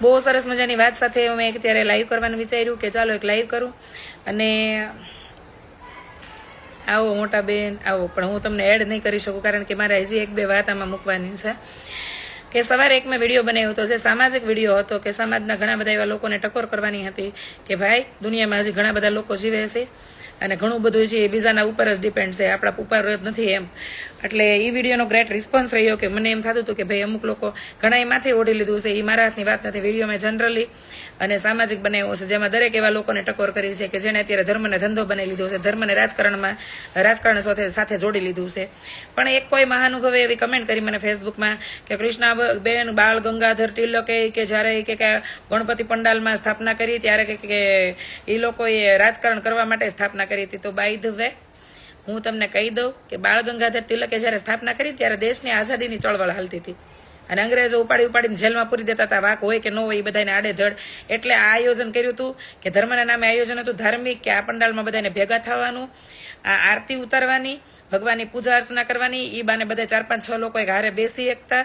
બહુ સરસ મજાની વાત સાથે મેં અત્યારે લાઈવ કરવાનું વિચાર્યું કે ચાલો એક લાઈવ કરું. અને આવો મોટા બેન, આવો. પણ હું તમને એડ નહીં કરી શકું કારણ કે મારે હજી એક બે વાત આમાં મૂકવાની છે. કે સવારે એક મેં વીડિયો બનાવ્યો હતો, જે સામાજિક વીડિયો હતો કે સમાજના ઘણા બધા એવા લોકોને ટકોર કરવાની હતી કે ભાઈ, દુનિયામાં હજી ઘણા બધા લોકો જીવે છે અને ઘણું બધું છે એ બીજાના ઉપર જ ડિપેન્ડ છે. આપણા ઉપર નથી એમ. એટલે એ વિડીયોનો ગ્રેટ રિસ્પોન્સ રહ્યો કે મને એમ થતું હતું કે ભાઈ, અમુક લોકો ઘણા એમાંથી માથે ઓઢી લીધું છે એ મારા હાથની વાત નથી વીડિયો જનરલી અને સામાજિક બનાવ્યો છે, જેમાં દરેક એવા લોકોને ટકોર કરી છે કે જેણે અત્યારે ધર્મને ધંધો બનાવી લીધો છે, ધર્મને રાજકારણમાં, રાજકારણ સાથે સાથે જોડી લીધું છે. પણ એક કોઈ મહાનુભવે એવી કમેન્ટ કરી મને ફેસબુકમાં કે કૃષ્ણાબેન, બાળ ગંગાધર તિલકે કે જ્યારે કે ગણપતિ પંડાલમાં સ્થાપના કરી ત્યારે કે એ લોકોએ રાજકારણ કરવા માટે સ્થાપના કરી હતી. તો બાય ધ વે હું તમને કહી દઉં કે બાળ ગંગાધર તિલકે જ્યારે સ્થાપના કરી ત્યારે દેશની આઝાદીની ચળવળ હાલતી હતી. અને અંગ્રેજો ઉપાડી ઉપાડીને જેલમાં પૂરી દેતા હતા. વાક હોય કે ન હોય એ બધાને આડેધડ. એટલે આ આયોજન કર્યું હતું કે ધર્મના નામે આયોજન હતું. ધાર્મિક કે આ પંડાલમાં બધાને ભેગા થવાનું, આ આરતી ઉતારવાની, ભગવાનની પૂજા અર્ચના કરવાની. એ બાને બધા ચાર પાંચ છ લોકો એક હારે બેસી એકતા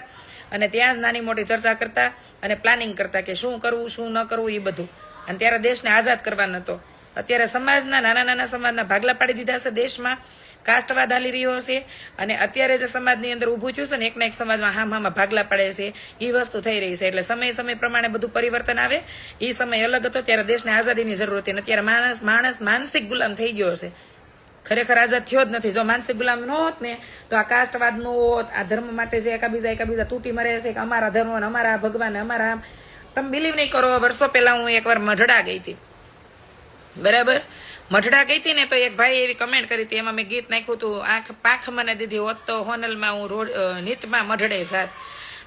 અને ત્યાં જ નાની મોટી ચર્ચા કરતા અને પ્લાનિંગ કરતા કે શું કરવું, શું ન કરવું એ બધું. અને ત્યારે દેશને આઝાદ કરવાનો હતો. અત્યારે સમાજના, નાના નાના સમાજના ભાગલા પાડી દીધા છે દેશમાં. કાસ્ટવાદ હાલી રહ્યો છે અને અત્યારે જે સમાજની અંદર ઊભું થયું છે ને, એકના એક સમાજમાં હામ હામાં ભાગલા પડે છે એ વસ્તુ થઈ રહી છે. એટલે સમય સમય પ્રમાણે બધું પરિવર્તન આવે. એ સમય અલગ હતો, ત્યારે દેશને આઝાદીની જરૂર હતી. અત્યારે માણસ માણસ માનસિક ગુલામ થઈ ગયો છે. ખરેખર આઝાદ થયો જ નથી. જો માનસિક ગુલામ ન હોત ને, તો આ કાસ્ટવાદ ન હોત, આ ધર્મ માટે જે એકાબીજા એકાબીજા તૂટી મરે છે, કે અમારા ધર્મ અમારા ભગવાન અમારા તમે બિલીવ નહીં કરો. વર્ષો પહેલા હું એકવાર મઢડા ગઈ હતી. બરાબર? મઢડા ગઈ હતી ને તો એક ભાઈ એવી કમેન્ટ કરી હતી. એમાં મેં ગીત નાખ્યું હતું, આંખ પાંખ મને દીધી, હોત તો હોનલમાં હું રોડ નીતમાં મઢડે જાત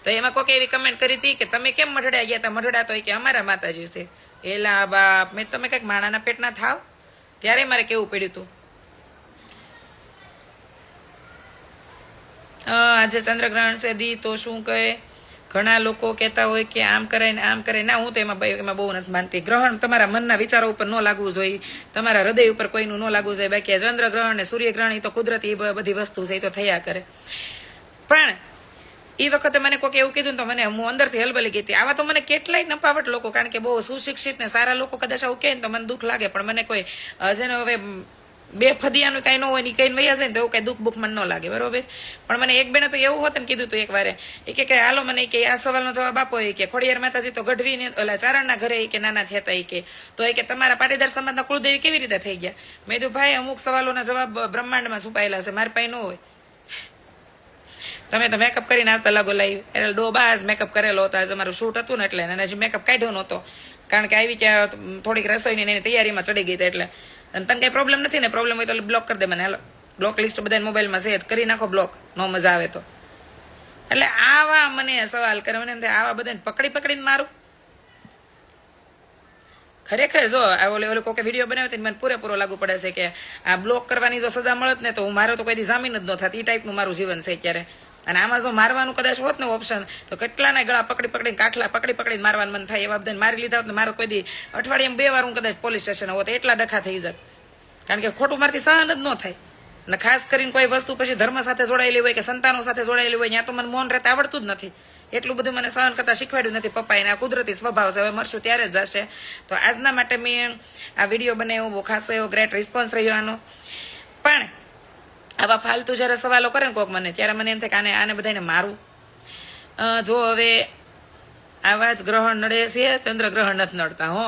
તો એમાં કોકે એવી કમેન્ટ કરી હતી કે, તમે કેમ મઢડા ગયા હતા મઢડા તો કે અમારા માતાજી છે. એલા બાપ, મેં તમે કંઈક માણાના પેટના થાવ? ત્યારે મારે કેવું પડ્યું હતું આજે ચંદ્રગ્રહણ છે, દી તો શું કહે? ઘણા લોકો કહેતા હોય કે આમ કરે ને આમ કરે ના, હું તો એમાં એમાં બહુ નથી માનતી. ગ્રહણ તમારા મનના વિચારો ઉપર ન લાગવું જોઈએ. તમારા હૃદય ઉપર કોઈનું ન લાગવું જોઈએ. બાકી આ ચંદ્રગ્રહણ ને સૂર્યગ્રહણ એ તો કુદરતી બધી વસ્તુ છે એ તો થયા કરે. પણ એ વખતે મને કોઈક એવું કીધું ને તો મને હું અંદરથી હલબલી ગઈ હતી. આવા તો મને કેટલાય નપાવટ લોકો, કારણ કે બહુ સુશિક્ષિત ને સારા લોકો કદાચ આવું કહે તો મને દુઃખ લાગે. પણ મને કોઈ જેને હવે બે ફદિયાનું કઈ ન હોય ને કઈ લઈ હશે ને તો એવું કઈ દુઃખ બુખ મને ન લાગે, બરોબર? પણ મને એક બેને તો એવું હોત ને કીધું હતું એક વારે એ કે હાલો મને કે આ સવાલનો જવાબ આપો, એ કે ખોડિયાર માતાજી તો ગઢવી ને ઓલા ચારણના ઘરે કે નાના થયા હતા ઈ કે, તો એ કે તમારા પાટીદાર સમાજના કુળદેવી કેવી રીતે થઈ ગયા? મેં કીધું, ભાઈ, અમુક સવાલોના જવાબ બ્રહ્માંડમાં છુપાયેલા છે, મારી પાસે ન હોય. તમે તો મેકઅપ કરીને આવતા લાગો લાઈવ એટલે ડો બાજ મેકઅપ કરેલો હતો, આજે અમારું શૂટ હતું ને એટલે એને હજી મેકઅપ કાઢ્યો નહોતો, કારણ કે આવી ત્યાં થોડીક રસોઈની એની તૈયારીમાં ચડી ગઈ હતી એટલે. અને તને કઈ પ્રોબ્લેમ નથી ને પ્રોબ્લેમ હોય તો બ્લોક કરી દે મને. હાલો. બ્લોક લિસ્ટ બધા મોબાઈલમાં છે. કરી નાખો બ્લોક નો મજા આવે તો. એટલે આવા મને સવાલ કરે. મને એમ થાય, આવા બધાને પકડી પકડીને મારું. ખરેખર જો, આ ઓલે ઓલે કોકે વીડિયો બનાવ્યો તો મને પૂરેપૂરો લાગુ પડે છે કે આ બ્લોક કરવાની જો સજા મળત ને તો હું મારો તો કોઈ જામીન જ ન થાત. એ ટાઈપનું મારું જીવન છે અત્યારે. અને આમાં જો મારવાનું કદાચ હોત ને ઓપ્શન તો કેટલાના ગળા પકડી પકડીને, કાઠલા પકડી પકડીને મારવાનું મન થાય એવા બધાને મારી લીધા હોત ને મારો કોઈ દી અઠવાડિયામાં બે વાર હું કદાચ પોલીસ સ્ટેશન હોત, એટલા ડખા થઈ જત. કારણ કે ખોટું મારથી સહન જ ન થાય. અને ખાસ કરીને કોઈ વસ્તુ પછી ધર્મ સાથે જોડાયેલી હોય કે સંતાનો સાથે જોડાયેલી હોય, ત્યાં તો મને મૌન રહેતા આવડતું જ નથી. એટલું બધું મને સહન કરતા શીખવાડ્યું નથી. પપ્પા એના કુદરતી સ્વભાવ છે, હવે મરશું ત્યારે જ જશે. તો આજના માટે મેં આ વીડિયો બનાવ્યો, બહુ ખાસો એવો ગ્રેટ રિસ્પોન્સ રહ્યો આનો. પણ આવા ફાલતુ જ્યારે સવાલો કરે ને કોક મને, ત્યારે મને એમ થાય કે આને બધાને મારું. જો હવે આવા જ ગ્રહણ નડે છે ચંદ્રગ્રહણ નથી નડતા, હો.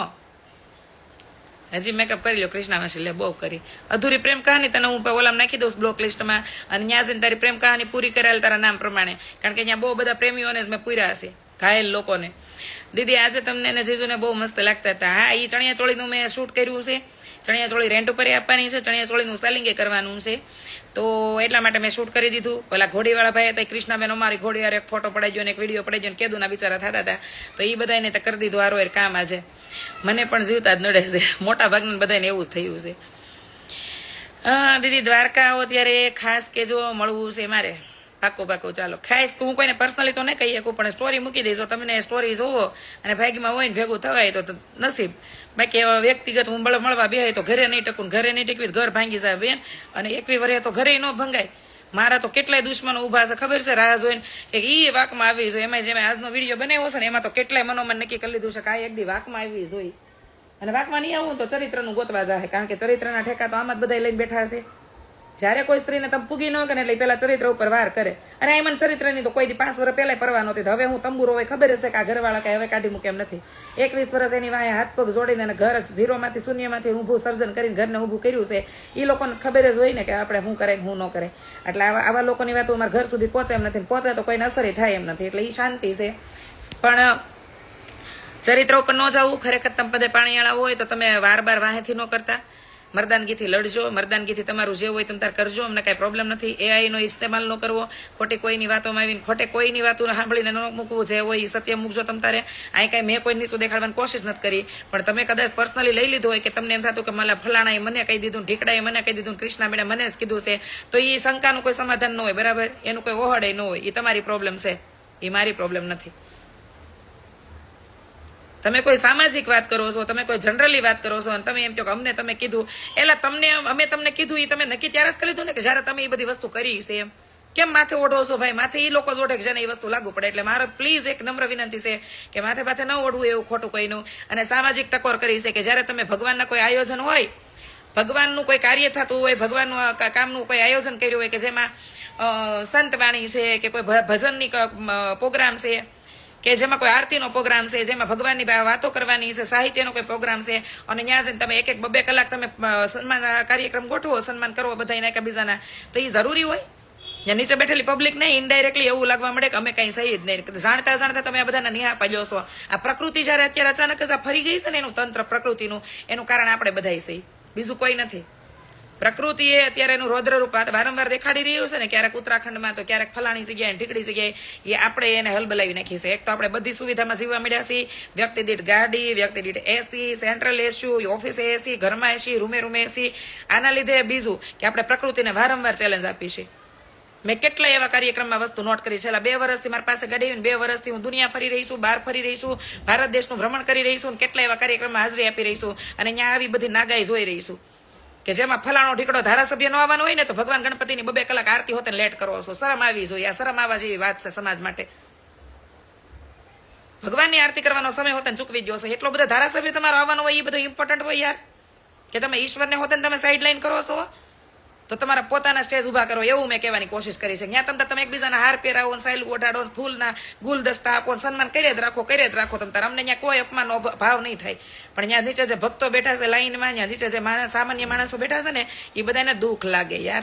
હજી મેકઅપ કરી લો કૃષ્ણા માસી, લે, બહુ કરી. અધૂરી પ્રેમ કહાની તને હું ઓલામ નાખી દઉં બ્લોક લિસ્ટમાં અને ત્યાં જઈને તારી પ્રેમ કહાની પૂરી કરેલ તારા નામ પ્રમાણે. કારણ કે ત્યાં બહુ બધા પ્રેમીઓને જ મેં પૂર્યા હશે, ઘાયલ લોકોને. દીદી, આજે તમને ને જીજુને બહુ મસ્ત લાગતા હતા. હા એ ચણિયા ચોળીનું મેં શૂટ કર્યું છે. ચણિયા ચોળી રેન્ટ ઉપર આપવાની છે ચણિયા ચોળીનું સ્ટાલિંગે કરવાનું છે. તો એટલા માટે મેં શૂટ કરી દીધું. પેલા ઘોડીવાળા ભાઈ હતા કૃષ્ણાબેન અમારી ઘોડી એક ફોટો પડાઈ ગયો એક વીડિયો પડાઈ ગયો ને કેદુના બિચારા થતા હતા. તો એ બધાને તો કરી દીધું હારો કામ આજે. મને પણ જીવતા જ નડે છે. મોટા ભાગના બધાને એવું જ થયું છે. હા, દીદી દ્વારકા આવો ત્યારે ખાસ કે જો મળવું છે મારે? પાકું પાકું ચાલો. ખાસ હું કોઈને પર્સનલી તો નહીં કહી શકું, પણ સ્ટોરી મૂકી દઈશ. તમને સ્ટોરી જોવો અને ભાગીમાં હોય ને ભેગું થવાય તો નસીબ. બાકી એવા વ્યક્તિગત હું મળવા બે તો ઘરે નહીં ટકું ઘરે નહીં ટકવી ઘર ભાંગી જાય બેન. અને એકવી વરે તો ઘરે ન ભંગાય. મારા તો કેટલાય દુશ્મનો ઊભા છે. ખબર છે રાહ જોઈને કે ઈ વાકમાં આવી જોઈએ એમાં જેમ આજનો વીડિયો બનાવ્યો છે ને એમાં તો કેટલાય મનોમન નક્કી કરી લીધું છે કે આ એક દી વાકમાં આવી જોઈ. અને વાકમાં નહીં આવું તો ચરિત્રનું ગોતવા જાય કારણ કે ચરિત્રના ઠેકા તો આમ જ બધા લઈને બેઠા છે. જ્યારે કોઈ સ્ત્રીને તમે પૂગી ન કરે એટલે પેલા ચરિત્ર ઉપર વાર કરે. અને એમાં ચરિત્રની તો કોઈ પાંચ વર્ષ પહેલા પરવા નહોતી. હવે હું તંબુરો હોય, ખબર હશે કે આ ઘરવાળા કઈ હવે કાઢી મૂકે એમ નથી. એકવીસ વર્ષ એની વાંહે હાથ પગ જોડીને અને ઘર ઝીરોમાંથી શૂન્યમાંથી ઊભું સર્જન કરીને ઘરને ઊભું કર્યું છે એ લોકોને ખબર જ હોય ને કે આપણે શું કરે હું ન કરે એટલે આવા આવા લોકોની વાતો અમારા ઘર સુધી પહોંચે એમ નથી પહોંચે તો કોઈને અસર થાય એમ નથી. એટલે એ શાંતિ છે. પણ ચરિત્ર ઉપર ન જવું. ખરેખર તમે બધે પાણીવાળા હોય તો તમે વાર બાર વાહેથી ન કરતા. મરદાનગીથી લડજો, મરદાનગીથી તમારું જે હોય તમે તાર કરજો, અમને કાંઈ પ્રોબ્લેમ નથી. એઆઈનો ઇસ્તેમાલ ન કરવો. ખોટી કોઈની વાતોમાં આવીને, ખોટે કોઈની વાતો સાંભળીને ન મૂકવું જે હોય એ સત્ય મૂકજો તમ તારે. અહીં કાંઈ મેં કોઈ નીચું દેખાડવાની કોશિશ નથી કરી. પણ તમે કદાચ પર્સનલી લઈ લીધું હોય કે તમને એમ થતું કે મને ફલાણાએ મને કહી દીધું, ઢીકડાએ મને કહી દીધું, કૃષ્ણા મેડમ મને જ કીધું છે, તો એ શંકાનું કોઈ સમાધાન ન હોય, બરાબર? એનું કોઈ ઓહડે ન હોય. એ તમારી પ્રોબ્લેમ છે. એ મારી પ્રોબ્લેમ નથી. તમે કોઈ સામાજિક વાત કરો છો, તમે કોઈ જનરલી વાત કરો છો અને તમે એમ કહો કે અમને તમે કીધું એટલે તમને અમે તમને કીધું એ તમે નક્કી ત્યારે જ કરી લીધું ને કે જ્યારે તમે એ બધી વસ્તુ કરી છે એમ. કેમ માથે ઓઢો છો ભાઈ? માથે એ લોકો જ ઓઢે જેને એ વસ્તુ લાગુ પડે. એટલે મારે પ્લીઝ એક નમ્ર વિનંતી છે કે માથે માથે ન ઓઢવું એવું ખોટું કોઈનું. અને સામાજિક ટકોર કરી છે કે જ્યારે તમે ભગવાનના કોઈ આયોજન હોય, ભગવાનનું કોઈ કાર્ય થતું હોય, ભગવાનનું કામનું કોઈ આયોજન કર્યું હોય કે જેમાં સંતવાણી છે કે કોઈ ભજનની પ્રોગ્રામ છે કે જેમાં કોઈ આરતીનો પ્રોગ્રામ છે, જેમાં ભગવાનની વાતો કરવાની છે, સાહિત્યનો કોઈ પ્રોગ્રામ છે, અને ત્યાં જઈને તમે એક એક બબે કલાક તમે સન્માન કાર્યક્રમ ગોઠવો, સન્માન કરવો બધાને એકબીજાના તો એ જરૂરી હોય. ત્યાં નીચે બેઠેલી પબ્લિક નહીં ઇનડાયરેક્ટલી એવું લાગવા મળે કે અમે કઈ સહી જ નહીં. જાણતા જાણતા તમે આ બધાના નિહા પાડ્યો છો. આ પ્રકૃતિ જયારે અત્યારે અચાનક જ આ ફરી ગઈ છે ને એનું તંત્ર પ્રકૃતિનું, એનું કારણ આપણે બધા સહી. બીજું કોઈ નથી. પ્રકૃતિ એ અત્યારે એનું રૌદ્ર વારંવાર દેખાડી રહ્યું છે ને, ક્યારેક ઉત્તરાખંડમાં તો ક્યારેક ફલાણી જગ્યાએ ઢીકડી જગ્યાએ એ આપણે એને હલબલાવી નાખી છે. એક તો આપણે બધી સુવિધામાં જીવવા મળ્યા છીએ. વ્યક્તિ દીઠ ગાડી, વ્યક્તિ દીઠ એસી સેન્ટ્રલ એસી ઓફિસે એસી ઘરમાં એસી રૂમે રૂમે એસી આના લીધે બીજું કે આપણે પ્રકૃતિને વારંવાર ચેલેન્જ આપી છે. મેં કેટલા એવા કાર્યક્રમમાં વસ્તુ નોટ કરી. છેલ્લા બે વર્ષથી મારી પાસે ગાડી આવીને બે વર્ષથી હું દુનિયા ફરી રહી છું, બહાર ફરી રહી છું, ભારત દેશનું ભ્રમણ કરી રહી છું કેટલા એવા કાર્યક્રમમાં હાજરી આપી રહી છું અને ત્યાં આવી બધી નાગાઈ જોઈ રહી છું. કે જેમાં ફલાણો ઢીકડો ધારાસભ્ય નો આવવાનો હોય ને તો ભગવાન ગણપતિની બબે કલાક આરતી હોતે લેટ કરો છો. શરમ આવી જોઈએ. આ શરમ આવવા જેવી વાત છે સમાજ માટે. ભગવાનની આરતી કરવાનો સમય હોતે ચૂકવી ગયો છે. એટલો બધો ધારાસભ્ય તમારો આવવાનો હોય, એ બધું ઇમ્પોર્ટન્ટ હોય યાર. કે તમે ઈશ્વરને હોતે તમે સાઈડ લાઈન કરો છો. તો તમારા પોતાના સ્ટેજ ઊભા કરો, એવું મેં કહેવાની કોશિશ કરી છે. ત્યાં તમે તમે એકબીજાના હાર પહેરાવો સાયલું ઓઢાડો ફૂલના ગુલદસ્તા આપો સન્માન કરી જ રાખો કરે જ રાખો તમે અમને ત્યાં કોઈ અપમાનનો ભાવ નહીં થાય. પણ ત્યાં નીચે જે ભક્તો બેઠા છે લાઈનમાં ત્યાં નીચે જે માણસ, સામાન્ય માણસો બેઠા છે ને એ બધાને દુઃખ લાગે યાર.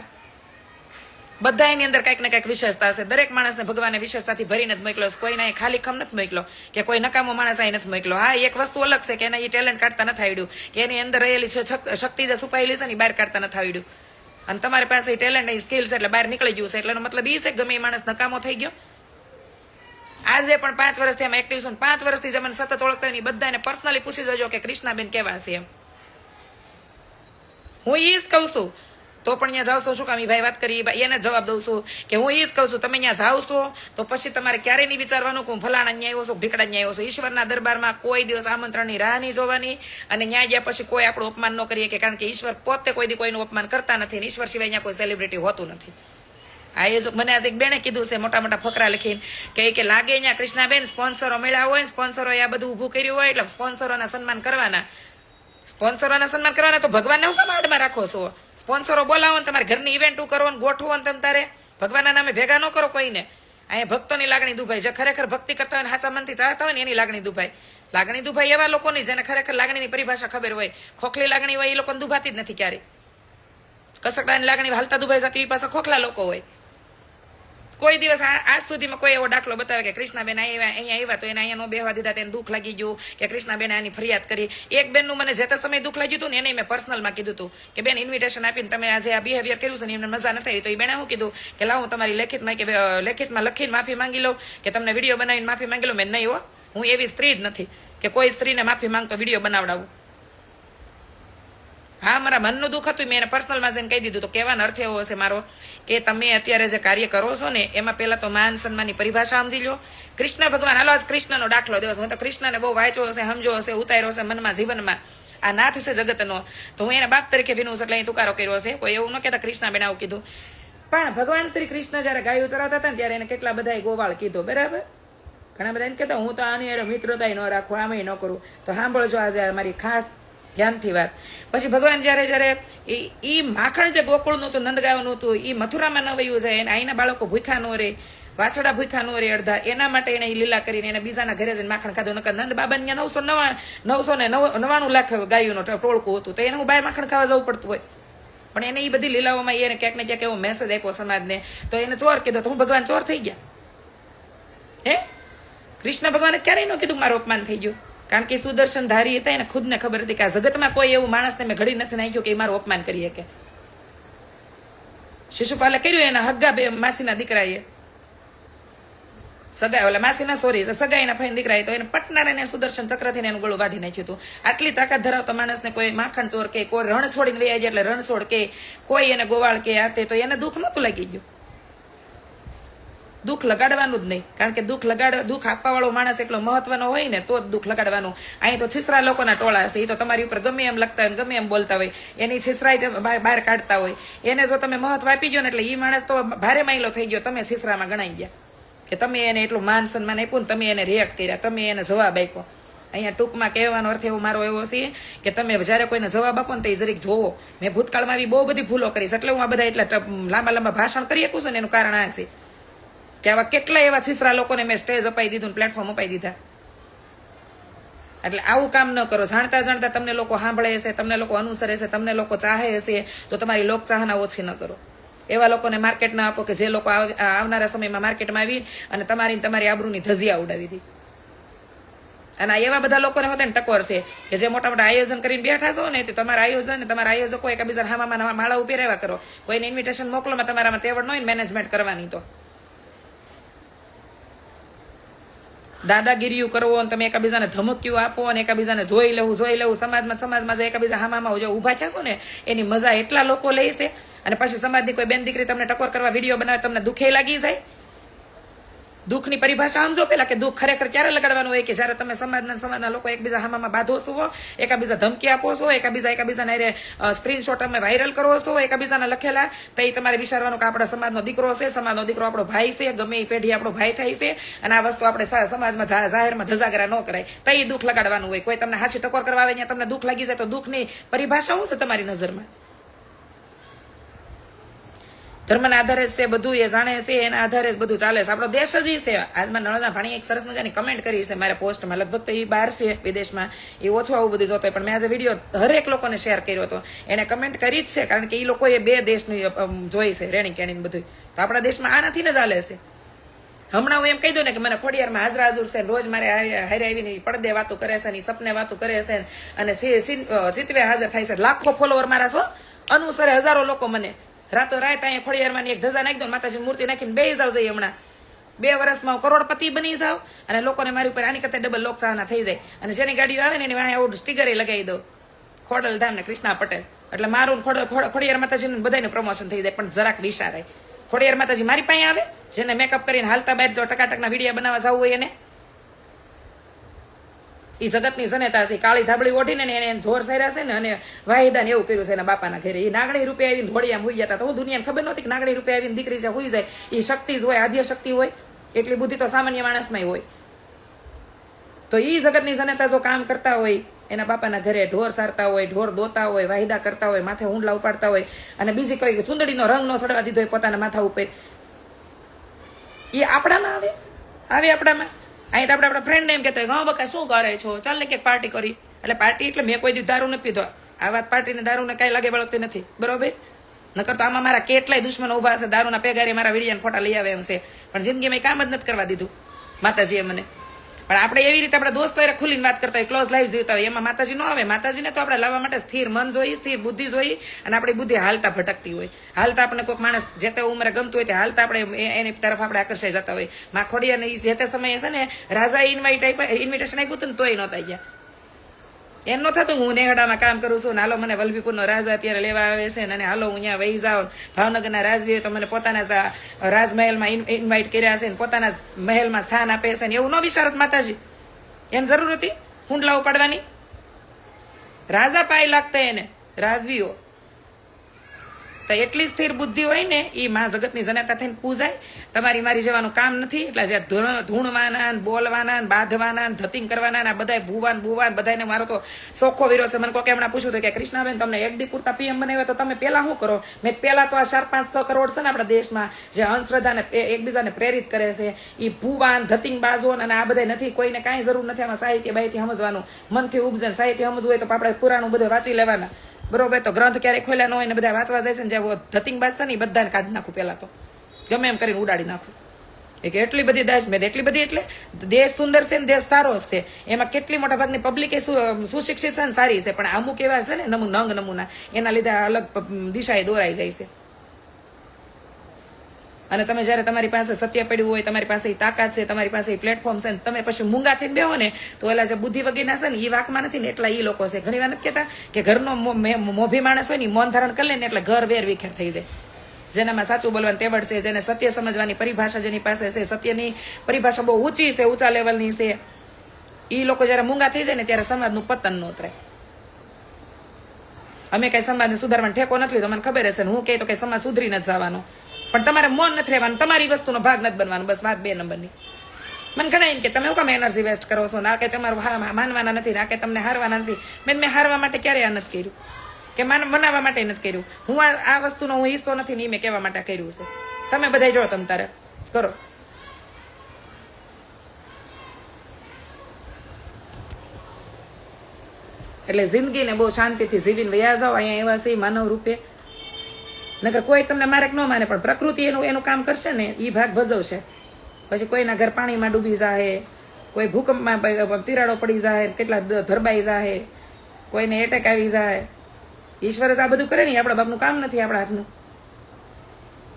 બધા એની અંદર કંઈક ને કંઈક વિશેષતા હશે દરેક માણસને ભગવાને વિશેષતાથી ભરીને જ મોકલો કોઈને અહીં ખાલી ખમ નથી મોકલો કે કોઈ નકામો માણસ અહીં નથી મોકલો હા, એક વસ્તુ અલગ છે કે એને એ ટેલેન્ટ કાઢતા નથી આવડ્યું. કે એની અંદર રહેલી છે શક- શક્તિ જે છુપાયેલી છે ને બહાર કાઢતા નથી આવડ્યું. અને તમારી પાસે ટેલેન્ટ એ સ્કિલ છે એટલે બહાર નીકળી ગયું છે. એટલે મતલબ એ છે ગમે એ માણસ નકામો થઈ ગયો. આજે પણ પાંચ વર્ષથી અમે એક્ટિવ છું પાંચ વર્ષથી જે મને સતત ઓળખતા હોય બધાને પર્સનલી પૂછી જજો કે કૃષ્ણાબેન કેવા છે એમ. હું ઈ જ કહું છું તો પણ ત્યાં જાવ છો શું કામ? એ ભાઈ વાત કરી એને જવાબ દઉં છું કે હું એ જ કહું છું, તમે ત્યાં જાવ છો, તો પછી તમારે ક્યારેય નહીં વિચારવાનું કે હું ફલાણા ન્યાય આવ્યો છું ભીકડા ન્યાય આવ્યો છું. ઈશ્વરના દરબારમાં કોઈ દિવસ આમંત્રણની રાહ નહીં જોવાની અને ન્યાય ગયા પછી કોઈ આપણું અપમાન ન કરીએ કે કારણ કે ઈશ્વર પોતે કોઈ કોઈનું અપમાન કરતા નથી ઈશ્વર સિવાય અહીંયા કોઈ સેલિબ્રિટી હોતું નથી. આ એ મને આજે એક બેને કીધું છે, મોટા મોટા ફકરા લખીને, કે કે લાગે અહીંયા કૃષ્ણાબેન સ્પોન્સરો મળ્યા હોય સ્પોન્સરોએ આ બધું ઊભું કર્યું હોય એટલે સ્પોન્સરોના સન્માન કરવાના. સ્પોન્સરોના સન્માન કરવાના તો ભગવાનને હું કામ આડમાં રાખો છો? સ્પોન્સરો બોલાવો ને તમારે ઘરની ઇવેન્ટ કરો ને ગોઠવો ને તમે તારે. ભગવાનના નામે ભેગા ન કરો કોઈને. અહીંયા ભક્તોની લાગણી દુભાઈ જે ખરેખર ભક્તિ કરતા હોય ને સાચા મનથી ચાહતા હોય ને એની લાગણી દુભાઈ લાગણી દુભાઈ એવા લોકોની જેને ખરેખર લાગણીની પરિભાષા ખબર હોય. ખોખલી લાગણી હોય એ લોકોને દુભાતી જ નથી ક્યારેય. કસકડાની લાગણી હાલતા દુભાઈ જતી એ પાસે ખોખલા લોકો હોય. કોઈ દિવસ આજ સુધીમાં કોઈ એવો દાખલો બતાવે કે કૃષ્ણાબેન આવ્યા અહીંયા આવ્યા તો એને અહીંયા નો બેહવા દીધા, તેને દુઃખ લાગી ગયું કે કૃષ્ણાબેન આની ફરિયાદ કરી. એક બેનનું મને જે સમય દુઃખ લાગ્યું હતું ને એને મેં પર્સનલમાં કીધું હતું કે બેન ઇન્વિટેશન આપીને તમે આજે આ બિહેવિયર કર્યું છે ને એમને મજા નથી આવી. તો એ બેને શું કીધું કે લાવ હું તમારી લેખિતમાં કે લેખિતમાં લખીને માફી માંગી લઉં કે તમને વીડિયો બનાવીને માફી માંગી લઉં. મેં નહીં હો, હું એવી સ્ત્રી જ નથી કે કોઈ સ્ત્રીને માફી માંગતો વીડિયો બનાવડાવું. હા, મારા મનનું દુઃખ હતું, મેં એને પર્સનલમાં જઈને કહી દીધું. તો કહેવાનો અર્થ એવો હશે મારો કે તમે અત્યારે જે કાર્ય કરો છો ને, એમાં પહેલાં તો માન સન્માનની પરિભાષા સમજી લો. કૃષ્ણ ભગવાન, હાલો કૃષ્ણનો દાખલો દિવસ. હું તો કૃષ્ણને બહુ વાંચ્યો હશે સમજો હશે, ઉતાર્યો હશે મનમાં, જીવનમાં. આ નાથ છે જગતનો. તો હું એના બાપ તરીકે ભીનું એટલે અહીં તુકારો કર્યો છે. કોઈ એવું ન કહેતા કૃષ્ણ બેન આવું કીધું. પણ ભગવાન શ્રી કૃષ્ણ જ્યારે ગાયું ચરાવતા હતા ને, ત્યારે એને કેટલા બધા ગોવાળ કીધો. બરાબર? ઘણા બધા એમ કહેતા, હું તો આની મિત્રતા ન રાખું આમે ન કરું. તો સાંભળજો આજે મારી ખાસ ધ્યાનથી વાત. પછી ભગવાન જ્યારે જ્યારે એ એ માખણ જે ગોકુળનું હતું નંદગાવનું હતું એ મથુરામાં ન વયું જાય અને અહીંના બાળકો ભૂખા ન રહે વાછડા ભૂખા નો રે અડધા, એના માટે એને લીલા કરીને એને બીજાના ઘરે જઈને માખણ ખાધું. નકર નંદ બાબા ને નવસો નવા, નવસો ને નવ, નવાણું લાખ ગાયું ટોળકું હતું. તો એને હું બાય માખણ ખાવા જવું પડતું હોય. પણ એને એ બધી લીલાઓમાં એને ક્યાંક ને ક્યાંક એવો મેસેજ આપ્યો સમાજને. તો એને ચોર કીધો, તો હું ભગવાન ચોર થઈ ગયા. હે? કૃષ્ણ ભગવાને ક્યારેય ન કીધું, મારું અપમાન થઈ ગયું. કારણ કે સુદર્શન ધારી હતા, એને ખુદને ખબર હતી કે આ જગતમાં કોઈ એવું માણસને મેં ઘડી નથી નાખ્યું કે એ મારું અપમાન કરી શકે. શિશુપાલે કર્યું એના હગ્ગા બે માસીના દીકરાએ. સગાઈ, ઓલા માસીના સોરી સગાઈના ફાઈન દીકરા તો એને પટનાર એને સુદર્શન ચક્રથી એનું ગળું કાઢી નાખ્યું હતું. આટલી તાકાત ધરાવતા માણસને કોઈ માખણ ચોર કે કોઈ રણ છોડીને વૈયા જાય એટલે રણ છોડ કે કોઈ એને ગોવાળ કે આ તે, તો એને દુઃખ નહોતું લાગી ગયું. દુઃખ લગાડવાનું જ નહીં. કારણ કે દુઃખ લગાડ, દુઃખ આપવા વાળો માણસ એટલો મહત્વનો હોય ને, તો જ દુઃખ લગાડવાનું. અહીં તો છીસરા લોકોના ટોળા હશે. એ તો તમારી ઉપર ગમે એમ લખતા હોય ગમે એમ બોલતા હોય. એની છીસરાય બહાર કાઢતા હોય. એને જો તમે મહત્વ આપી ગયો ને એટલે એ માણસ તો ભારે માયલો થઈ ગયો, તમે છીસરામાં ગણાઈ ગયા. કે તમે એને એટલું માન સન્માન આપ્યું ને તમે એને રિએક્ટ કર્યા, તમે એને જવાબ આપ્યો. અહીંયા ટૂંકમાં કહેવાનો અર્થ એવો મારો એવો છે કે તમે જ્યારે કોઈને જવાબ આપો ને તો એ જરીક જોવો. મેં ભૂતકાળમાં આવી બહુ બધી ભૂલો કરીશ. એટલે હું આ બધા એટલા લાંબા લાંબા ભાષણ કરી શકું છું ને એનું કારણ આ છે. કે આવા કેટલા એવા છીસરા લોકોને મેં સ્ટેજ અપાઈ દીધું પ્લેટફોર્મ અપાઈ દીધા. એટલે આવું કામ ન કરો. જાણતા જાણતા તમને લોકો સાંભળે હશે, તમને લોકો અનુસરે છે તમને લોકો ચાહે હશે, તો તમારી લોક ચાહના ઓછી ન કરો. એવા લોકોને માર્કેટ ના આપો કે જે લોકો આવ- આવનારા સમયમાં માર્કેટમાં આવી અને તમારી તમારી આબરૂની ધજિયા ઉડાવી દી. અને એવા બધા લોકોને હોતે ટકોર છે કે જે મોટા મોટા આયોજન કરીને બેઠા છો ને તમારા આયોજન ને તમારા આયોજકો એકબીજા હામામાં માળા રહેવા કરો. કોઈને ઇન્વિટેશન મોકલોમાં તમારામાં તેવડ ન હોય મેનેજમેન્ટ કરવાની તો. દાદાગીરીઓ કરવો અને તમે એકબીજાને ધમકીઓ આપો અને એકબીજાને જોઈ લેવું જોઈ લેવું સમાજમાં સમાજમાં જે એકબીજા હામામાં જે ઊભા થશો ને, એની મજા એટલા લોકો લે અને પછી સમાજની કોઈ બેન દીકરી તમને ટકોર કરવા વીડિયો બનાવે, તમને દુઃખે લાગી જાય. દુઃખની પરિભાષા સમજો પેલા કે દુઃખ ખરેખર ક્યારે લગાડવાનું હોય? કે જ્યારે તમે સમાજના સમાજના લોકો એકબીજા હામામાં બાંધો છો, એકાબીજા ધમકી આપો છો, એકાબીજા એકબીજાને હારે સ્ક્રીનશોટ તમે વાયરલ કરો છો, એકાબીજાના લખેલા, તો એ તમારે વિચારવાનું કે આપણા સમાજનો દીકરો છે, સમાજનો દીકરો આપણો ભાઈ છે, ગમે એ પેઢી આપણો ભાઈ થાય છે, અને આ વસ્તુ આપણે સમાજમાં જાહેરમાં ધજાગરા ન કરાય. તો એ દુઃખ લગાડવાનું હોય. કોઈ તમને હાસી ટકોર કરવા આવે ત્યાં તમને દુઃખ લાગી જાય, તો દુઃખની પરિભાષા શું છે તમારી નજરમાં. ધર્મના આધારે છે બધું એ જાણે છે એના આધારે જ બધું ચાલે છે. આપણો દેશ જ છે. આજમાં નળના ભાણી એક સરસ મજાની કમેન્ટ કરી છે મારા પોસ્ટમાં. લગભગ તો એ બહાર છે વિદેશમાં. એ ઓછો આવું બધું જોતો પણ મેં આજે વીડિયો હરેક લોકોને શેર કર્યો હતો. એને કમેન્ટ કરી જ છે કારણ કે એ લોકોએ બે દેશની જોઈ છે રેણી કેણી બધું તો આપણા દેશમાં આ નથી ને ચાલે છે. હમણાં હું એમ કહી દઉં ને કે મને ખોડિયારમાં હાજરા હાજર છે રોજ મારે હારે આવીને પડદે વાતો કરે છે ને સપને વાતો કરે છે અને સી- સી- અ, ચિત્વે હાજર થાય છે. લાખો ફોલોવર મારા છો. અનુસરે હજારો લોકો મને રાતો રાત અહીંયા ખોડિયારમાં એક ધજા નાખી દો માતાજી મૂર્તિ નાખીને બે જાવ જઈએ હમણાં. બે વર્ષમાં હું કરોડપતિ બની જાઉં અને લોકોને મારી ઉપર આની કરતા ડબલ લોકચાહના થઈ જાય. અને જેની ગાડીઓ આવે ને એની વાંહે આવું સ્ટીકર લગાવી દઉં. ખોડલધામ ને કૃષ્ણા પટેલ. એટલે મારું ને ખોડ ખોડ- ખોડિયાર માતાજીનું બધાને પ્રમોશન થઈ જાય, પણ જરાક વિચારાય ખોડિયાર માતાજી મારી પાસે આવે, જેને મેકઅપ કરીને હાલતા બહાર જો ટકાટકના વિડીયા બનાવવા જવું હોય એને. ઈ જગતની જનેતા છે. કાળી ધાબળી ઓઢીને ને એને ઢોર સાર્યા છે ને અને વાહિદાને એવું કર્યું છે એના બાપાના ઘરે. એ નાગણી રૂપે આવીને ઘોડિયામાં હુઈ જતા તો. હું દુનિયાને ખબર નહોતી કે નાગણી રૂપે આવીને દીકરી છે, હોઈ જાય. એ શક્તિ જ હોય, આદ્ય શક્તિ હોય. એટલી બુદ્ધિ તો સામાન્ય માણસમાં હોય. તો એ જગતની જનતા જો કામ કરતા હોય, એના બાપાના ઘરે ઢોર સારતા હોય, ઢોર દોતા હોય વાહિદા કરતા હોય, માથે હુંડલા ઉપાડતા હોય અને બીજી કોઈ સુંદડીનો રંગ નો સડવા દીધો હોય પોતાના માથા ઉપર. એ આપણામાં આવે? આવે આપણામાં? અહીં તો આપણે આપણા ફ્રેન્ડ એમ કહેતા હા, બકા, શું કરે છો? ચાલ ને ક્યાંક પાર્ટી કરી. એટલે પાર્ટી એટલે મેં કોઈ દી દારૂ નથી પીધો. આ વાત પાર્ટીને દારૂને કાંઈ લાગે વળગતી નથી. બરોબર? નકર તો આમાં મારા કેટલાય દુશ્મનો ઊભા હશે, દારૂના પેગારી મારા વિડીયાના ફોટા લઈ આવે એમ છે. પણ જિંદગીમાં કામ જ નથી કરવા દીધું, માતાજીએ મને. પણ આપણે એવી રીતે આપણા દોસ્તો એ ખુલીને વાત કરતા હોય ક્લોઝ લાઈફ જીવતા હોય, એમાં માતાજી ન આવે. માતાજીને તો આપણે લાવવા માટે સ્થિર મન જોઈએ સ્થિર બુદ્ધિ જોઈએ અને આપણી બુદ્ધિ હાલતા ભટકતી હોય. હાલતા આપણે કોઈક માણસ જે તે ઉંમરે ગમતું હોય તે હાલતા આપણે એની તરફ આપણે આકર્ષાઈ જતા હોય. માં ખોડિયાને ઈ જે તે સમયે છે ને રાજા ઇન્વાઇટ ઇન્વિટેશન આપ્યું હતું ને તોય નહોતા ગયા. એમ ન થતું હું નેહડામાં કામ કરું છું ને હાલો મને વલભીપુરનો રાજા અત્યારે લેવા આવે છે અને હાલો હું અહીંયા વહી જાઉં. ભાવનગરના રાજવીએ તો મને પોતાના રાજમહેલમાં ઇન્વાઇટ કર્યા છે ને પોતાના મહેલમાં સ્થાન આપે છે ને એવું ન વિચારત માતાજી. એમ જરૂર હતી? હુંડલા ઉપાડવાની? રાજા પાય લાગતા એને. રાજવીઓ તો એટલી સ્થિર બુદ્ધિ હોય ને એ મા જગતની જનતા થઈને પૂજાય. તમારી મારી જવાનું કામ નથી. એટલે જે ધૂણ- ધૂણવાના બોલવાના બાંધવાના ધતિંગ કરવાના આ બધા ભૂવાન ભૂવાન બધાને મારો તો સોખો વિરોધ છે. મને કોઈ હમણાં પૂછ્યું હતું કે કૃષ્ણાબેન, તમને એક દી પૂરતા પીએમ બનાવ્યા તો તમે પેલા શું કરો? મેં પેલા તો આ ચાર, પાંચ, છ કરોડ છે ને આપણા દેશમાં જે અંધશ્રદ્ધાને એકબીજાને પ્રેરિત કરે છે. એ ભૂવાન, ધતિંગ બાજો અને આ બધા નથી. કોઈને કાંઈ જરૂર નથી. આમાં સાહિત્ય બાહિત્ય સમજવાનું મનથી ઉપજે સાહિત્ય સમજવું હોય તો આપણે પુરાણું બધું વાંચી લેવાના. બરોબર, તો ગ્રંથ ક્યારેય ખોલ્યા ન હોય ને બધા વાંચવા જાય છે ને જે ધતિંગ બાજ ને બધાને કાઢી નાખું પહેલાં તો. ગમે એમ કરીને ઉડાડી નાખું. એ કે એટલી બધી દાજ મેં, એટલી બધી એટલે દેશ સુંદર છે ને દેશ સારો છે. એમાં કેટલી મોટા ભાગની પબ્લિક એ સુશિક્ષિત છે ને સારી છે, પણ અમુક એવા છે ને નમુ નંગ નમૂના, એના લીધે અલગ દિશા દિશાએ દોરાઈ જાય છે. અને તમે જ્યારે તમારી પાસે સત્ય પડ્યું હોય, તમારી પાસે એ તાકાત છે, તમારી પાસે એ પ્લેટફોર્મ છે તમે પછી મૂંગા થઈને બેહો ને, તો એલા જે બુદ્ધિ વગેરેના છે ને એ વાકમાં નથી ને, એટલા એ લોકો છે. ઘણી વાર નથી કહેતા કે ઘરનો મોભી માણસ હોય ને મોન ધારણ કરી લે ને, એટલે ઘર વેર વિખેર થઈ જાય. જેનામાં સાચું બોલવાની તેવડ છે, જેને સત્ય સમજવાની પરિભાષા જેની પાસે છે, સત્યની પરિભાષા બહુ ઊંચી છે, ઊંચા લેવલની છે. એ લોકો જ્યારે મૂંગા થઈ જાય ને, ત્યારે સમાજનું પતન ન ઉતરે અમે કઈ સમાજને સુધારવાનો ઠેકો નથી મને ખબર હશે હું કહે તો કઈ સમાજ સુધરી નથી જવાનો. પણ તમારે મોન નથી રહેવાનું, તમારી વસ્તુનો ભાગ નથી બનવાનો, બસ વાત બે નંબરની. મને ઘણા એમ કે, તમે શું કામ એનર્જી વેસ્ટ કરો છો? ના કે તમારું હા માનવાના નથી, ના કે તમને હારવાના નથી. મેં મેં હારવા માટે ક્યારે આ નથી કર્યું. કે માન બનાવવા માટે નથી કર્યું. હું આ આ વસ્તુનો હું હિસ્સો નથી ને મેં કહેવા માટે કર્યું છે. તમે બધા જો તમ તારે. કરો. એટલે જિંદગીને બહુ શાંતિથી જીવીને વયા જાઓ. અહીંયા એવા છે માનવ રૂપે. નગર કોઈ તમને મારે ન માને, પણ પ્રકૃતિ એનું એનું કામ કરશે ને એ ભાગ ભજવશે. પછી કોઈના ઘર પાણીમાં ડૂબી જાય કોઈ ભૂકંપમાં તિરાડો પડી જાય કેટલા ધરબાઈ જાહે, કોઈને એટેક આવી જાય ઈશ્વર જ આ બધું કરે ને આપણા બાપનું કામ નથી, આપણા હાથનું.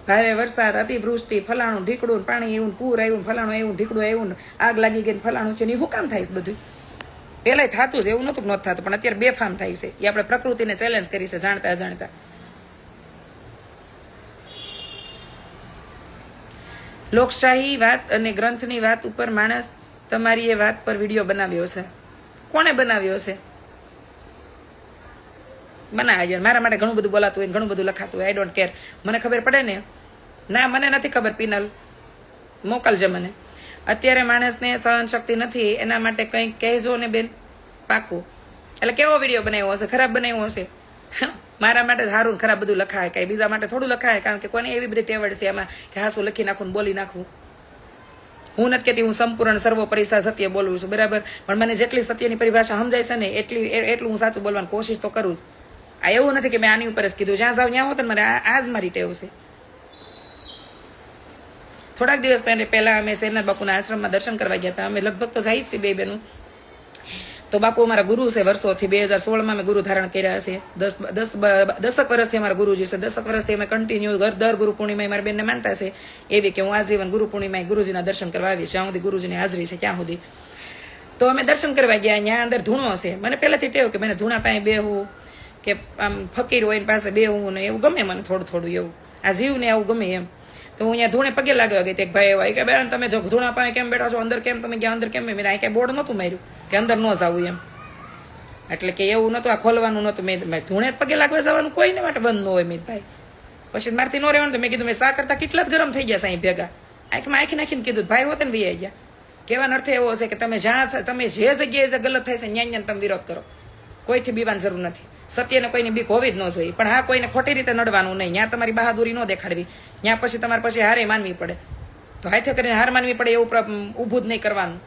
ભારે વરસાદ, અતિવૃષ્ટિ, ફલાણું ઢીકડું પાણી એવું પૂર આવ્યું ફલાણું એવું ઢીકડું આવ્યું આગ લાગી ગઈ ફલાણું છે ને હું કામ થાય બધું? પેલાય થતું જ એવું નહોતું નહોતું થતું, પણ અત્યારે બેફામ થાય છે. એ આપણે પ્રકૃતિને ચેલેન્જ કરી છે જાણતા અજાણતા. લોકશાહી વાત અને ગ્રંથની વાત ઉપર માણસ તમારી એ વાત પર વીડિયો બનાવ્યો છે કોણે બનાવ્યો છે બનાવ્યો મારા માટે ઘણું બધું બોલાતું હોય ઘણું બધું લખાતું હોય આઈ ડોન્ટ કેર મને ખબર પડે ને? ના, મને નથી ખબર, પિનલ. મોકલજે મને. અત્યારે માણસને સહન શક્તિ નથી, એના માટે કંઈક કહેજો ને બેન, પાકું. એટલે કેવો વીડિયો બનાવ્યો હશે? ખરાબ બનાવ્યો હશે? મારા માટે સારું ખરાબ બધું લખાય કાંઈ, બીજા માટે થોડું લખાય, કારણ કે કોને એવી બધી ટેવડ છે એમાં કે હાસું લખી નાખું બોલી નાખવું હું નથી કહેતી, હું સંપૂર્ણ સર્વોપરી સત્ય બોલું છું, બરાબર? પણ મને જેટલી સત્યની પરિભાષા સમજાય છે ને, એટલી એટલું હું સાચું બોલવાની કોશિશ તો કરું જ. આ એવું નથી કે મેં આની ઉપર જ કીધું. જ્યાં જાઉં ત્યાં હોત ને મારે આ જ મારી ટેવ છે. થોડાક દિવસ પહેલા પહેલા અમે શેરનાથ બાપુના આશ્રમમાં દર્શન કરવા ગયા હતા. અમે લગભગ તો જઈશ છીએ બે બેનું. તો બાપુ અમારા ગુરુ છે વર્ષોથી, બે હજાર સોળમાં અમે ગુરુ ધારણ કર્યા છે. દસ દસ દસક વર્ષથી અમારા ગુરુજી છે. દસક વર્ષથી અમે કન્ટિન્યુ દર ગુરુ પૂર્ણિમાએ મારા બેનને માનતા છે. એવી કે હું આજીવન ગુરુ પૂર્ણિમાએ ગુરુજીના દર્શન કરવા આવીશ. જ્યાં સુધી ગુરુજીની હાજરી છે, ત્યાં સુધી. તો અમે દર્શન કરવા ગયા, ત્યાં અંદર ધૂણો છે. મને પહેલાંથી ટેવ કે મને ધૂણા પાસે બેહવું કે આમ ફકીર હોય પાસે બેહવું ને એવું ગમે મને થોડું થોડું એવું. આ જીવને આવું ગમે એમ. તો હું અહીંયા ધૂણે પગે લાગવા ગઈ એક ભાઈ એવા કે, બેન, તમે જો ધૂણા પાસે કેમ બેઠા છો? અંદર કેમ? તમે ગયા અંદર કેમ? મેં અહીં કઈ બોર્ડ નહોતું માર્યું, કે અંદર ન જવું એમ. એટલે કે એવું નહોતું, આ ખોલવાનું નહોતું. મેં ધૂણે પગે લાગવા જવાનું કોઈને માટે બંધ ન હોય, મિતભાઈ. પછી મારથી ન રહેવાનું તો મેં કીધું, મેં સા કરતા કેટલા જ ગરમ થઈ ગયા સાંઈ ભેગા. આંખમાં આંખી નાખીને કીધું, ભાઈ, હોતે ને વી ગયા. કહેવાનો અર્થ એવો હશે કે તમે જ્યાં તમે જે જગ્યાએ જે ગલત થાય છે ત્યાં ત્યાં તમે વિરોધ કરો. કોઈથી બીવાની જરૂર નથી. સત્યને કોઈની બીક હોવી જ ન જોઈએ. પણ હા, કોઈને ખોટી રીતે નડવાનું નહીં. ત્યાં તમારી બહાદુરી ન દેખાડવી. ત્યાં પછી તમારે પછી હારે માનવી પડે. તો હાથે કરીને હાર માનવી પડે એવું ઊભું જ નહીં કરવાનું.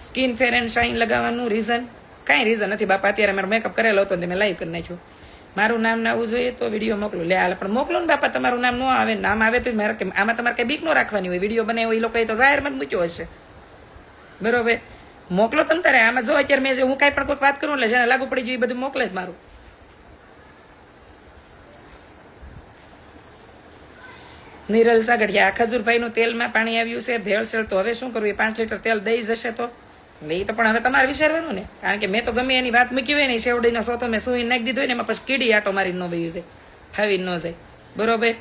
સ્કિન ફેર એન્ડ શાઇન લગાવવાનું રીઝન કાંઈ રીઝન નથી. બાપા, અત્યારે મારો મેકઅપ કરેલો હતો ને મેં લાઈવ કરી નાખ્યો. મારું નામ ના આવવું જોઈએ તો વીડિયો મોકલો. લે હાલ પણ મોકલો ને બાપા, તમારું નામ ન આવે નામ આવે તો મારે આમાં તમારે કઈ બીક ન રાખવાની હોય. વીડિયો બનાવ્યો એ લોકોએ તો જાહેરમાં જ મૂક્યો હશે. બરોબર? મોકલો તમ તારે. આમાં જો અત્યારે મેં હું કાંઈ પણ કોઈક વાત કરું એટલે જેને લાગુ પડી ગયું એ બધું મોકલે જ મારું. નિરલ સાગઠિયા ખજૂરભાઈનું તેલમાં પાણી આવ્યું છે ભેળસેળ તો હવે શું કરવું એ પાંચ લીટર તેલ દઈ જશે તો? એ તો પણ હવે તમારે વિચારવાનું ને. કારણ કે મેં તો ગમે એની વાત મૂકી હોય ને શેવડીનો સોતો મેં સુઈ નાખી દીધો હોય ને, એમાં પછી કીડી આટો મારી ન વયું છે ફાવી ન જાય. બરોબર?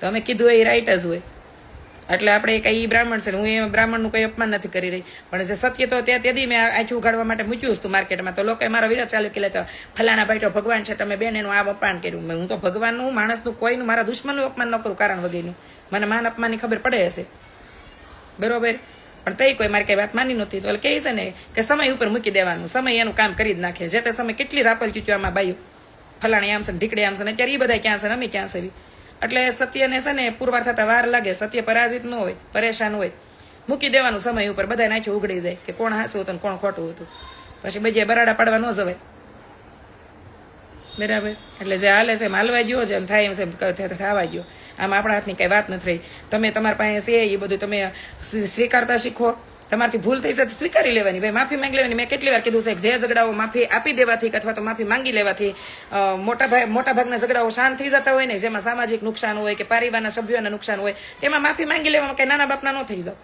તો અમે કીધું એ રાઈટ જ હોય. એટલે આપણે કઈ બ્રાહ્મણ છે હું એ બ્રાહ્મણનું કંઈ અપમાન નથી કરી રહી. પણ જે સત્ય તો ત્યાં તેથી મેં આંખી ઉગાડવા માટે મૂક્યું હતું માર્કેટમાં. તો લોકોએ મારો વિરોધ ચાલુ કે તો, ફલાણા ભાઈ તો ભગવાન છે, તમે બેન એનું આ અપમાન કર્યું. હું તો ભગવાનનું, માણસનું, કોઈનું, મારા દુશ્મનનું અપમાન ન કરું કારણ વગેરેનું. મને માન અપમાનની ખબર પડે હશે. બરોબર? પણ તઈ કોઈ મારી કઈ વાત માની નહોતી. તો કહે છે ને કે સમય ઉપર મૂકી દેવાનું. સમય એનું કામ કરી જ નાખે. જે તે સમય કેટલી રાપલ ચૂક્યો આમાં બાયું. ફલાણી આમ છે ઢીકડે આમ છે અત્યારે એ બધા ક્યાં છે અમે ક્યાં છે? એટલે સત્યને છે ને પુરવાર થતા વાર લાગે, સત્ય પરાજિત ન હોય, પરેશાન હોય, મૂકી દેવાનું સમય ઉપર બધા નાખ્યું ઉગડી જાય કે કોણ હાસું હતું કોણ ખોટું હતું. પછી બજે બરાડા પાડવા ન જવાય. બરાબર? એટલે જે હાલે છે એમ હાલવા ગયો છે, એમ થાય એમ છે થવા ગયો. આમ આપણા હાથની કઈ વાત નથી રહી તમે તમારા પાસે છે, એ બધું તમે સ્વીકારતા શીખો. તમારથી ભૂલ થઈ છે સ્વીકારી લેવાની. ભાઈ, માફી માંગી લેવાની. મેં કેટલી વાર કીધું છે, જે ઝઘડાઓ માફી આપી દેવાથી અથવા તો માફી માંગી લેવાથી મોટા ભાઈ, મોટા ભાગના ઝઘડાઓ શાંત થઈ જતા હોય ને, જેમાં સામાજિક નુકસાન હોય કે પરિવારના સભ્યોને નુકસાન હોય, તેમાં માફી માંગી લેવામાં કે નાના બાપના ન થઈ જાવ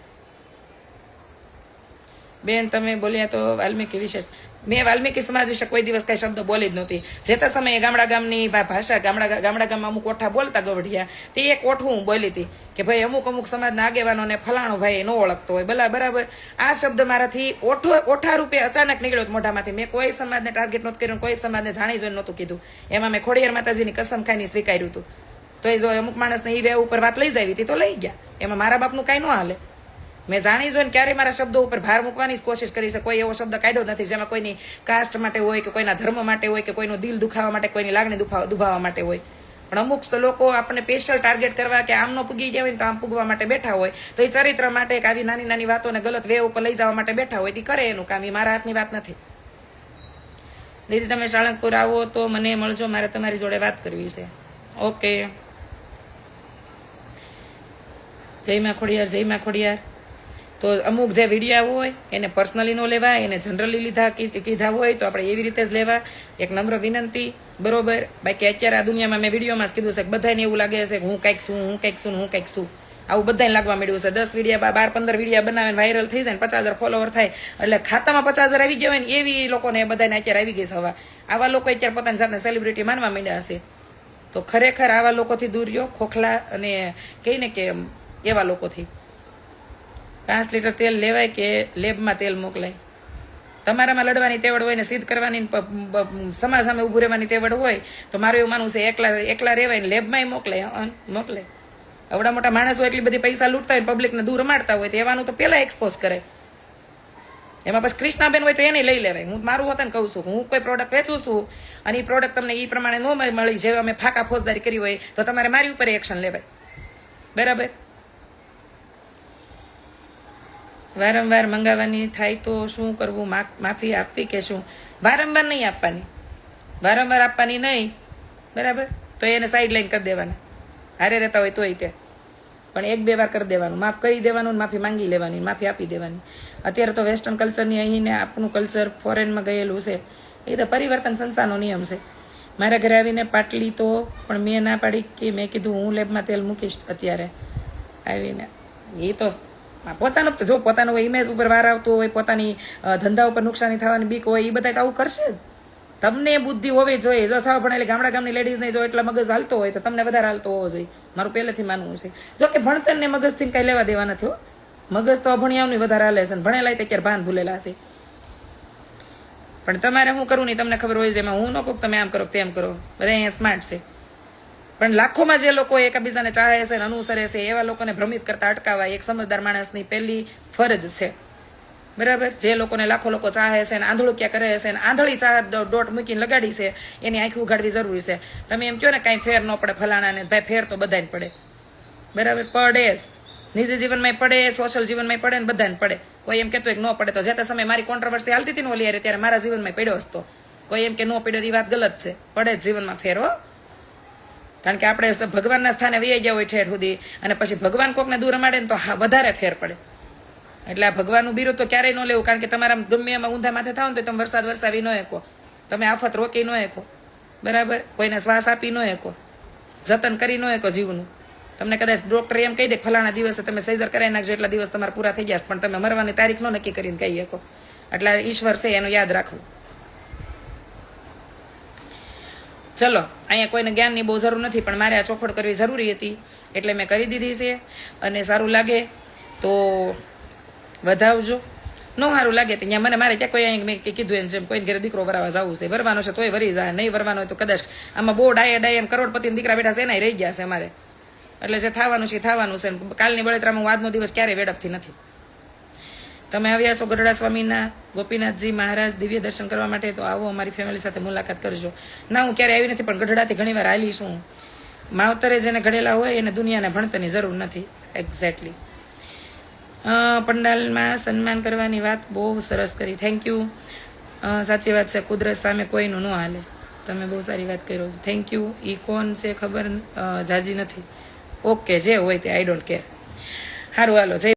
બેન, તમે બોલ્યા તો વાલ્મીકી વિશેષ મેં વાલ્મીકી સમાજ વિશે કોઈ દિવસ કઈ શબ્દ બોલી જ નહોતી. જે તે સમયે ગામડા ગામની ભાષા, ગામડા ગામડા ગામમાં અમુક ઓઠા બોલતા ગવઢિયા, તે એક ઓઠું હું બોલી હતી કે ભાઈ અમુક અમુક સમાજના આગેવાનોને ફલાણો ભાઈ ન ઓળખતો હોય. ભલા બરાબર. આ શબ્દ મારાથી ઓઠો, ઓઠા રૂપે અચાનક નીકળ્યો મોઢામાંથી. મેં કોઈ સમાજને ટાર્ગેટ નહોતું કર્યું કોઈ સમાજને જાણી જોઈને નહોતું કીધું. એમાં મેં ખોડિયાર માતાજીની કસમ ખાઈને સ્વીકાર્યું હતું. તો એ જો અમુક માણસને એ વેવ ઉપર વાત લઈ જાવી હતી તો લઈ ગયા. એમાં મારા બાપનું કાંઈ ન હાલે. મેં જાણી જોઈને ક્યારે મારા શબ્દો ઉપર ભાર મૂકવાની કોશિશ કરી છે. કોઈ એવો શબ્દ કાઢ્યો નથી જેમાં કોઈની કાસ્ટ માટે હોય કે કોઈના ધર્મ માટે હોય કે કોઈનું દિલ દુખાવા માટે, કોઈની લાગણી દુભાવવા માટે હોય. પણ અમુક લોકો આપણને સ્પેશિયલ ટાર્ગેટ કરવા કે આમનો પૂગી ગયા હોય તો આમ પૂગવા માટે બેઠા હોય. તો એ ચરિત્ર માટે એક આવી નાની નાની વાતોને ગલત વે ઉપર લઈ જવા માટે બેઠા હોય તે કરે એનું કામ, એ મારા હાથની વાત નથી. દીદી, તમે સાળંગપુર આવો તો મને મળજો, મારે તમારી જોડે વાત કરવી છે. ઓકે. જય માં ખોડિયાર, જય માં ખોડિયાર. તો અમુક જે વીડિયો હોય, એને પર્સનલી નો લેવા એને જનરલી લીધા કીધા હોય, તો આપણે એવી રીતે જ લેવા. એક નમ્ર વિનંતી, બરોબર? બાકી અત્યારે આ દુનિયામાં મેં વિડીયોમાં જ કીધું છે કે બધાને એવું લાગે છે કે હું કંઈક છું, હું કંઈક છું હું કંઈક છું. આવું બધાને લાગવા મળ્યું છે. દસ વિડીયા બાર, પંદર વિડીયા બનાવીને વાયરલ થઈ જાય ને પચાસ ફોલોવર થાય. એટલે ખાતામાં પચાસ આવી ગયા હોય ને એવી લોકોને બધાને અત્યારે આવી ગઈ છે હવા. આવા લોકો અત્યારે પોતાની જાતને સેલિબ્રિટી માનવા માંડ્યા હશે. તો ખરેખર આવા લોકોથી દૂર રહ્યો, ખોખલા અને કહીને કે એવા લોકોથી. પાંચ લીટર તેલ લેવાય કે લેબમાં તેલ મોકલાય? તમારામાં લડવાની તેવડ હોય ને સિદ્ધ કરવાની સમાજ સામે ઊભું રહેવાની તેવડ હોય, તો મારું એવું માનવું છે, એકલા એકલા રહેવાય ને લેબમાંય મોકલે મોકલે અવડા મોટા માણસો એટલી બધી પૈસા લૂંટતા હોય પબ્લિકને દૂર રમાડતા હોય, તો એવાનું તો પહેલાં એક્સપોઝ કરે. એમાં પછી કૃષ્ણાબેન હોય તો એને લઈ લેવાય. હું મારું વતન કહું છું, હું કોઈ પ્રોડક્ટ વેચું છું, અને એ પ્રોડક્ટ તમને એ પ્રમાણે ન મળી, જેવા અમે ફાકા ફોજદારી કરી હોય, તો તમારે મારી ઉપર એક્શન લેવાય. બરાબર? વારંવાર મંગાવવાની થાય તો શું કરવું? માફી આપવી કે શું? વારંવાર નહીં આપવાની. વારંવાર આપવાની નહીં. બરાબર? તો એને સાઈડ લાઈન કરી દેવાના. હારે રહેતા હોય તોય તે. પણ એક બે વાર કરી દેવાનું. માફ કરી દેવાનું માફી માંગી લેવાની માફી આપી દેવાની. અત્યારે તો વેસ્ટર્ન કલ્ચરની અહીં ને આપણું કલ્ચર ફોરેનમાં ગયેલું છે. એ તો પરિવર્તન સંસ્થાનો નિયમ છે. મારા ઘરે આવીને પાટલી તો, પણ મેં ના પાડી કે મેં કીધું હું લેબમાં તેલ મૂકીશ અત્યારે. આવીને. એ તો પોતાનો જો પોતાનો ઇમેજ ઉપર વાર આવતો હોય, પોતાની ધંધા ઉપર નુકસાની થવાની બીક હોય, એ બધા આવું કરશે? તમને બુદ્ધિ હોવી જોઈએ. જો સાવ ભણેલી ગામડા ગામની લેડીઝને જો એટલા મગજ હાલતો હોય, તો તમને વધારે હાલતો હોવો જોઈએ. મારું પહેલેથી માનવું છે. જો કે ભણતરને મગજથી કંઈ લેવા દેવા નથી, હો. મગજ તો અભણિયાઓની વધારે હાલે છે ભણેલા તે ક્યારે ભાન ભૂલેલા હશે પણ તમારે શું કરવું નહીં તમને ખબર હોય છે, એમાં હું ન કહું તમે આમ કરો તેમ કરો. બધા અહીંયા સ્માર્ટ છે. પણ લાખોમાં જે લોકો એકબીજાને ચાહે છે અને અનુસરે છે, એવા લોકોને ભ્રમિત કરતા અટકાવવા એક સમજદાર માણસની પહેલી ફરજ છે. બરાબર? જે લોકોને લાખો લોકો ચાહે છે અને આંધળું કરે છે ને આંધળી દો- દોટ મૂકીને લગાડી છે, એની આંખ ઉઘાડવી જરૂરી છે. તમે એમ કહો ને કાંઈ ફેર ન પડે ફલાણાને, ભાઈ ફેર તો બધાને પડે. બરાબર? પડે જ. નિજી જીવનમાં પડે, સોશિયલ જીવનમાં પડે ને બધાને પડે. કોઈ એમ કહેતો ન પડે તો જે સમયે મારી કોન્ટ્રોવર્સી હાલતી હતી ને ઓલી ત્યારે મારા જીવનમાં પડ્યો હતો કોઈ એમ કે ન પડ્યો એ વાત ગલત છે. પડે જ જીવનમાં ફેર, હો. કારણ કે આપણે ભગવાનના સ્થાને વહી ગયા હોય ઠેઠ સુધી, અને પછી ભગવાન કોકને દૂર રમાડે ને તો વધારે ફેર પડે. એટલે આ ભગવાનનું બીરું તો ક્યારેય ન લેવું, કારણ કે તમારા ગમે એમાં ઊંધા માથે થાવ ને તો તમે વરસાદ વરસાવી ન એકો તમે આફત રોકી ન એકો બરાબર? કોઈને શ્વાસ આપી ન એકો જતન કરી ન એકો જીવનું. તમને કદાચ ડોક્ટર એમ કહી દે ફલાણા દિવસે તમે સૈઝર કરાવી નાખજો, એટલા દિવસ તમારા પૂરા થઈ જશે પણ તમે મરવાની તારીખ ન નક્કી કરીને કહી શકો. એટલે ઈશ્વર છે, એનું યાદ રાખવું. ચલો, અહીંયા કોઈને જ્ઞાનની બહુ જરૂર નથી, પણ મારે આ ચોખવટ કરવી જરૂરી હતી, એટલે મેં કરી દીધી છે. અને સારું લાગે તો વધાવજો. ન સારું લાગે તો અહીંયા મને મારે ક્યાં કોઈ મેં કીધું એમ જેમ કોઈને ઘરે દીકરો ભરાવા જવું છે. વરવાનો છે તોય ભરી જાય, નહીં વરવાનો હોય તો કદાચ આમાં બહુ ડાયે ડાયે કરોડપતિના દીકરા બેઠા છે એના રહી ગયા છે અમારે. એટલે જે થવાનું છે થવાનું છે કાલની બળતરામાં હું આજનો દિવસ ક્યારેય વેડપથી નથી. તમે આવ્યા છો ગઢડા સ્વામીના, ગોપીનાથજી મહારાજ, દિવ્ય દર્શન કરવા માટે, તો આવો અમારી ફેમિલી સાથે મુલાકાત કરજો. ના, હું ક્યારે આવી નથી, પણ ગઢડાથી ઘણી વાર આવેલી છું માવતરે જેને ઘડેલા હોય, એને દુનિયાને ભણતરની જરૂર નથી. એક્ઝેક્ટલી પંડાલમાં સન્માન કરવાની વાત બહુ સરસ કરી. થેન્ક યુ સાચી વાત છે, કુદરત સામે કોઈનું ન હાલે. તમે બહુ સારી વાત કરો છો. થેન્ક યુ ઈ કોણ છે ખબર જાજી નથી. ઓકે જે હોય તે આઈ ડોન્ટ કેર સારું હાલો, જય